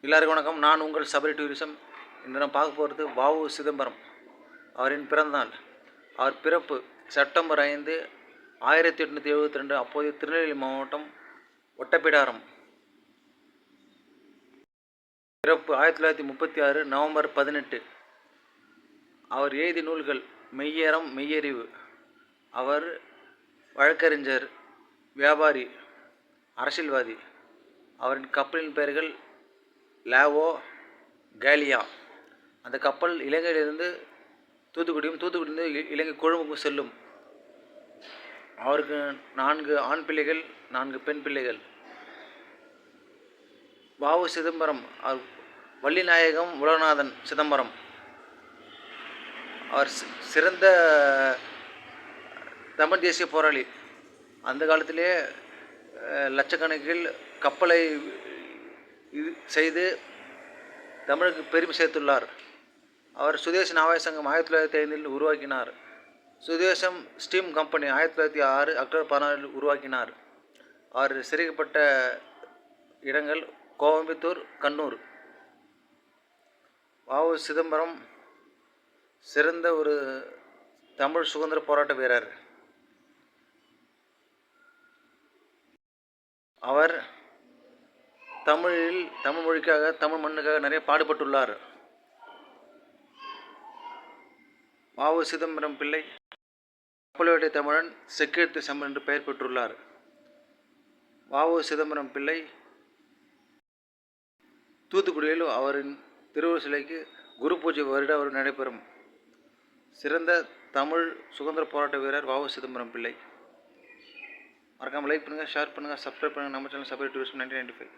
எல்லாருக்கும் வணக்கம். நான் உங்கள் சபரி டூரிசம். இன்று நான் பார்க்க போகிறது வாவு சிதம்பரம். அவரின் பிறந்தநாள். அவர் பிறப்பு செப்டம்பர் ஐந்து ஆயிரத்தி எட்நூற்றி எழுபத்தி ரெண்டு அப்போதைய திருநெல்வேலி மாவட்டம் ஒட்டப்பிடாரம். பிறப்பு ஆயிரத்தி தொள்ளாயிரத்தி முப்பத்தி ஆறு நவம்பர் பதினெட்டு. அவர் எழுதிய நூல்கள் மெய்யறம் மெய்யறிவு. அவர் வழக்கறிஞர் வியாபாரி அரசியல்வாதி. அவரின் கப்பலின் பெயர்கள் லாவோ கேலியா. அந்த கப்பல் இலங்கையிலிருந்து தூத்துக்குடியும் தூத்துக்குடியிலிருந்து இலங்கை கொழும்புக்கும் செல்லும். அவருக்கு நான்கு ஆண் பிள்ளைகள் நான்கு பெண் பிள்ளைகள். வாவு சிதம்பரம் அவர் வள்ளிநாயகம் உலகநாதன் சிதம்பரம். அவர் சிறந்த தமிழ் தேசிய போராளி. அந்த காலத்திலே லட்சக்கணக்கில் கப்பலை இது செய்து தமிழுக்கு பெருமை சேர்த்துள்ளார். அவர் சுதேச ஆவாய சங்கம் ஆயிரத்தி தொள்ளாயிரத்தி ஐந்தில் உருவாக்கினார். சுதேசம் ஸ்டீம் கம்பெனி ஆயிரத்தி தொள்ளாயிரத்தி ஆறு அக்டோபர் பதினாறில் உருவாக்கினார். அவர் சிறைக்கப்பட்ட இடங்கள் கோயம்புத்தூர் கண்ணூர். வாவு சிதம்பரம் சிறந்த ஒரு தமிழ் சுதந்திர போராட்ட வீரர். அவர் தமிழில் தமிழ் மொழிக்காக தமிழ் மண்ணுக்காக நிறைய பாடுபட்டுள்ளார். வாவு சிதம்பரம் பிள்ளை கப்பலோட்டை தமிழன் செக்கெழுத்து செம்மன் என்று பெயர் பெற்றுள்ளார். வாவு சிதம்பரம் பிள்ளை தூத்துக்குடியில் அவரின் திருவுருவ சிலைக்கு குரு பூஜை வருட அவர் நடைபெறும். சிறந்த தமிழ் சுதந்திர போராட்ட வீரர் வாவு சிதம்பரம் பிள்ளை. மறக்காமல் லைக் பண்ணுங்கள் ஷேர் பண்ணுங்கள் சப்ஸ்கிரைப் பண்ணுங்கள் நம்ம channel Sabari tourist nineteen ninety five.